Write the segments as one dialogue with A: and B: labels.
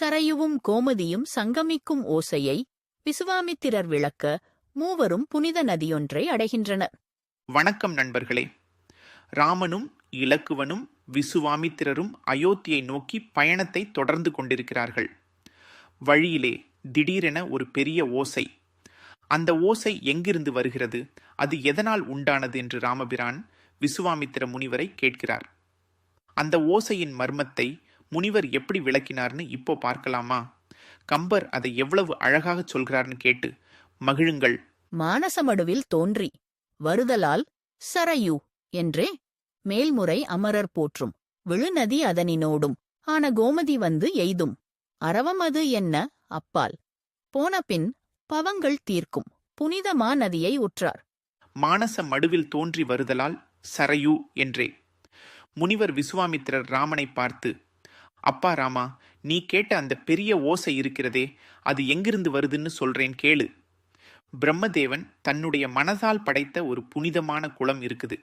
A: சரையுவும் கோமதியும் சங்கமிக்கும் ஓசையை விசுவாமித்திரர் விளக்க மூவரும் புனித நதியொன்றை அடைகின்றனர்.
B: வணக்கம் நண்பர்களே. ராமனும் இலக்குவனும் விசுவாமித்திரரும் அயோத்தியை நோக்கி பயணத்தை தொடர்ந்து கொண்டிருக்கிறார்கள். வழியிலே திடீரென ஒரு பெரிய ஓசை. அந்த ஓசை எங்கிருந்து வருகிறது? அது எதனால் உண்டானது என்று ராமபிரான் விசுவாமித்திர முனிவரை கேட்கிறார். அந்த ஓசையின் மர்மத்தை முனிவர் எப்படி விளக்கினார்னு இப்போ பார்க்கலாமா? கம்பர் அதை எவ்வளவு அழகாக சொல்கிறார்னு கேட்டு மகிழுங்கள்.
A: மானசமடுவில் தோன்றி வருதலால் சரையு என்றே மேல்முறை அமரர் போற்றும். விழுநதி அதனினோடும் ஆன கோமதி வந்து எய்தும். அரவமது என்ன அப்பால்? போனபின் பவங்கள் தீர்க்கும் புனிதமா நதியை உற்றார்.
B: மானச மடுவில் தோன்றி வருதலால் சரையு என்றே. முனிவர் விசுவாமித்திரர் ராமனை பார்த்து அப்பா ராமா நீ கேட்ட அந்த பெரிய ஓசை இருக்கிறதே அது எங்கிருந்து வருதுன்னு சொல்றேன் கேளு. பிரம்மதேவன் தன்னுடைய மனதால் படைத்த ஒரு புனிதமான குளம் இருக்குது.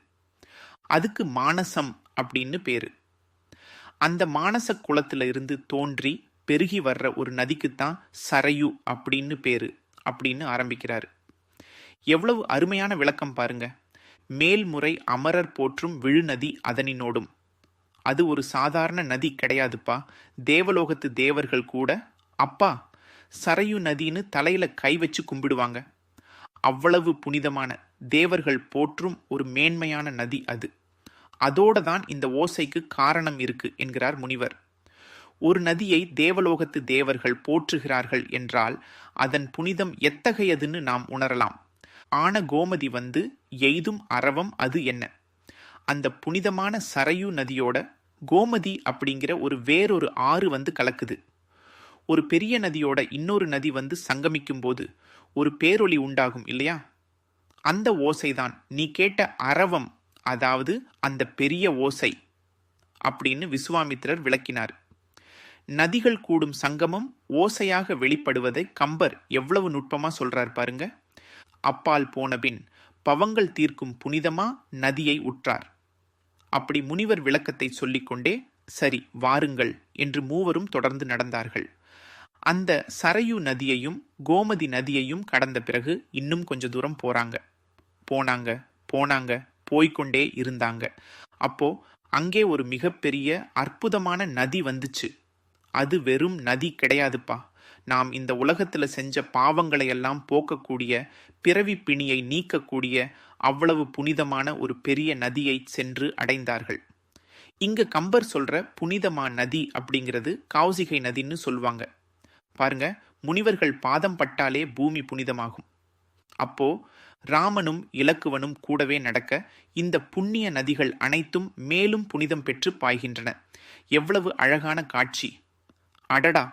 B: அதுக்கு மானசம் அப்படின்னு பேரு. அந்த மானச குளத்துல இருந்து தோன்றி பெருகி வர்ற ஒரு நதிக்குத்தான் சரையு அப்படின்னு பேரு அப்படின்னு ஆரம்பிக்கிறாரு. எவ்வளவு அருமையான விளக்கம் பாருங்க. மேல்முறை அமரர் போற்றும் விழுநதி அதனினோடும். அது ஒரு சாதாரண நதி கிடையாதுப்பா. தேவலோகத்து தேவர்கள் கூட அப்பா சரையு நதின்னு தலையில கை வச்சு கும்பிடுவாங்க. அவ்வளவு புனிதமான தேவர்கள் போற்றும் ஒரு மேன்மையான நதி அது. அதோட தான் இந்த ஓசைக்கு காரணம் இருக்கு என்கிறார் முனிவர். ஒரு நதியை தேவலோகத்து தேவர்கள் போற்றுகிறார்கள் என்றால் அதன் புனிதம் எத்தகையதுன்னு நாம் உணரலாம். ஆன கோமதி வந்து எய்தும் அரவம் அது என்ன? அந்த புனிதமான சரையு நதியோட கோமதி அப்படிங்கிற ஒரு வேறொரு ஆறு வந்து கலக்குது. ஒரு பெரிய நதியோட இன்னொரு நதி வந்து சங்கமிக்கும் போது ஒரு பேரொளி உண்டாகும் இல்லையா? அந்த ஓசைதான். நீ கேட்ட அரவம் அதாவது அந்த பெரிய ஓசை அப்படின்னு விசுவாமித்திரர் விளக்கினார். நதிகள் கூடும் சங்கமம் ஓசையாக வெளிப்படுவதை கம்பர் எவ்வளவு நுட்பமாக சொல்றார் பாருங்க. அப்பால் போனபின் பவங்கள் தீர்க்கும் புனிதமா நதியை உற்றார். அப்படி முனிவர் விளக்கத்தை சொல்லிக்கொண்டே சரி வாருங்கள் என்று மூவரும் தொடர்ந்து நடந்தார்கள். அந்த சரையு நதியையும் கோமதி நதியையும் கடந்த பிறகு இன்னும் கொஞ்ச தூரம் போறாங்க. போனாங்க போனாங்க போய்க்கொண்டே இருந்தாங்க. அப்போ அங்கே ஒரு மிகப்பெரிய அற்புதமான நதி வந்துச்சு. அது வெறும் நதி கிடையாதுப்பா. நாம் இந்த உலகத்துல செஞ்ச பாவங்களை எல்லாம் போக்கக்கூடிய பிறவி பிணியை நீக்கக்கூடிய அவ்வளவு புனிதமான ஒரு பெரிய நதியை சென்று அடைந்தார்கள். இங்க கம்பர் சொல்ற புனிதமா நதி அப்படிங்கிறது காவுசிகை நதின்னு சொல்லுவாங்க பாருங்க முனிவர்கள் பாதம் பட்டாலே பூமி புனிதமாகும். அப்போ ராமனும் இலக்குவனும் கூடவே நடக்க இந்த புண்ணிய நதிகள் அனைத்தும் மேலும் புனிதம் பெற்று பாய்கின்றன. எவ்வளவு அழகான காட்சி. அடடா!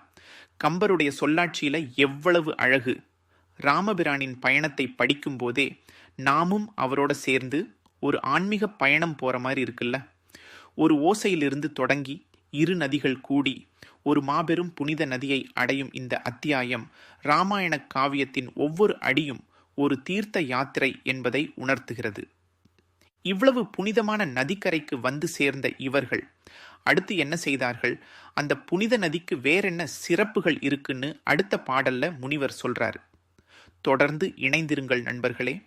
B: கம்பருடைய சொல்லாட்சியில எவ்வளவு அழகு. ராமபிரானின் பயணத்தை படிக்கும்போதே நாமும் அவரோட சேர்ந்து ஒரு ஆன்மீக பயணம் போற மாதிரி இருக்குல்ல. ஒரு ஓசையிலிருந்து தொடங்கி இரு நதிகள் கூடி ஒரு மாபெரும் புனித நதியை அடையும் இந்த அத்தியாயம் ராமாயண காவியத்தின் ஒவ்வொரு அடியும் ஒரு தீர்த்த யாத்திரை என்பதை உணர்த்துகிறது. இவ்வளவு புனிதமான நதிக்கரைக்கு வந்து சேர்ந்த இவர்கள் அடுத்து என்ன செய்தார்கள்? அந்த புனித நதிக்கு வேறென்ன சிறப்புகள் இருக்குன்னு அடுத்த பாடல்ல முனிவர் சொல்றாரு. தொடர்ந்து இணைந்திருங்கள் நண்பர்களே.